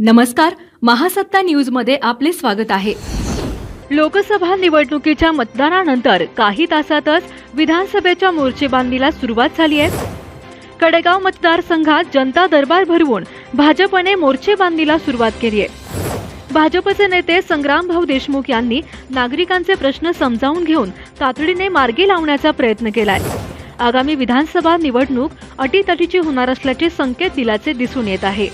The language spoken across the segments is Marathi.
नमस्कार महासत्ता न्यूजमध्ये आपले स्वागत आहे. लोकसभा निवडणुकीच्या मतदानानंतर काही तासातच विधानसभेच्या मोर्चेबांधणीला सुरुवात झाली आहे. कडेगाव मतदारसंघात जनता दरबार भरवून भाजपने मोर्चेबांधणीला सुरुवात केली आहे. भाजपचे नेते संग्रामभाऊ देशमुख यांनी नागरिकांचे प्रश्न समजावून घेऊन तातडीने मार्गी लावण्याचा प्रयत्न केलाय. आगामी विधानसभा निवडणूक अटीतटीची होणार असल्याचे संकेत दिल्याचे दिसून येत आहे.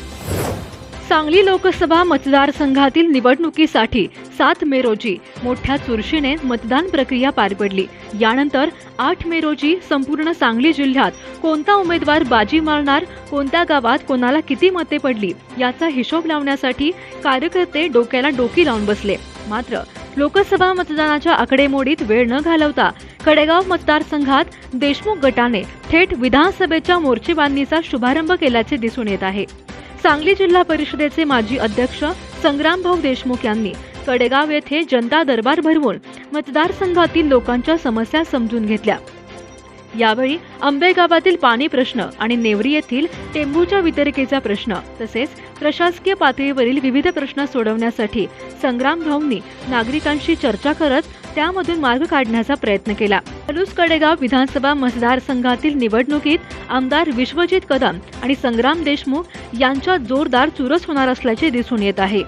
सांगली लोकसभा मतदारसंघातील निवडणुकीसाठी सात मे रोजी मोठ्या चुरशीने मतदान प्रक्रिया पार पडली. यानंतर आठ मे रोजी संपूर्ण सांगली जिल्ह्यात कोणता उमेदवार बाजी मारणार कोणत्या गावात कोणाला किती मते पडली याचा हिशोब लावण्यासाठी कार्यकर्ते डोक्याला डोकी लावून बसले. मात्र लोकसभा मतदानाच्या आकडेमोडीत वेळ न घालवता कडेगाव मतदारसंघात देशमुख गटाने थेट विधानसभेच्या मोर्चेबांधणीचा शुभारंभ केल्याचे दिसून येत आहे. सांगली जिल्हा परिषदेचे माजी अध्यक्ष संग्रामभाऊ देशमुख यांनी कडेगाव येथे जनता दरबार भरवून मतदारसंघातील लोकांच्या समस्या समजून घेतल्या. यावेळी आंबेगावातील पाणी प्रश्न आणि नेवरी येथील टेंबूच्या वितरिकेचा प्रश्न तसेच प्रशासकीय पातळीवरील विविध प्रश्न सोडवण्यासाठी संग्राम भाऊंनी नागरिकांशी चर्चा करत त्यामधून मार्ग काढण्याचा प्रयत्न केला. अलूस कडेगाव विधानसभा मतदारसंघातील निवडणुकीत आमदार विश्वजित कदम आणि संग्राम देशमुख यांच्यात जोरदार चुरस होणार असल्याचे दिसून येत आहे.